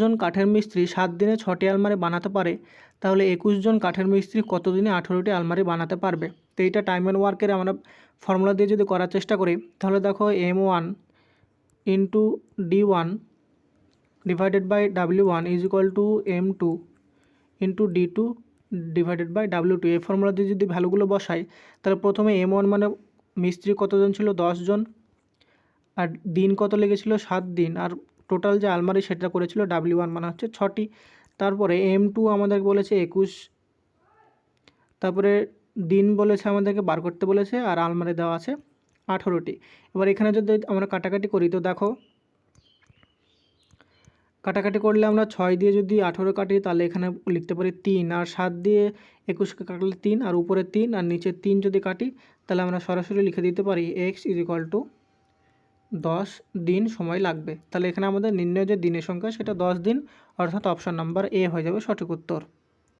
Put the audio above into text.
জন কাঠের মিস্ত্রি সাত দিনে ছটি আলমারি বানাতে পারে, তাহলে একুশ জন কাঠের মিস্ত্রি কত দিনে আঠেরোটি আলমারি বানাতে পারবে? তো এইটা টাইম অ্যান্ড ওয়ার্কের আমরা ফর্মুলা দিয়ে যদি করার চেষ্টা করি, তাহলে দেখো M one into D one divided by W one is equal to M two into D two divided by W two এই ফর্মুলা দিয়ে যদি ভ্যালুগুলো বসাই, তাহলে প্রথমে এম ওয়ান মানে মিস্ত্রি কতজন ছিল? জন আর দিন কত লেগেছিল? সাত দিন। আর টোটাল যে আলমারি সেটা করেছিল ডাব্লিউ ওয়ান মানে হচ্ছে ছটি। তারপরে এম টু আমাদের বলেছে একুশ। তারপরে দিন বলেছে আমাদেরকে বার করতে বলেছে আর আলমারি দেওয়া আছে আঠেরোটি। এবার এখানে যদি আমরা কাটাকাটি করি তো দেখো, কাটাকাটি করলে আমরা ছয় দিয়ে যদি আঠেরো কাটি তাহলে এখানে লিখতে পারি তিন আর সাত দিয়ে একুশকে কাটলে তিন আর উপরে তিন আর নিচে তিন যদি কাটি তাহলে আমরা সরাসরি লিখে দিতে পারি এক্স ইজ ইকুয়াল টু দশ দিন সময় লাগবে। তাহলে এখানে আমাদের নির্ণয় যে দিনের সংখ্যা, সেটা দশ দিন, অর্থাৎ অপশান নাম্বার এ হয়ে যাবে সঠিক উত্তর।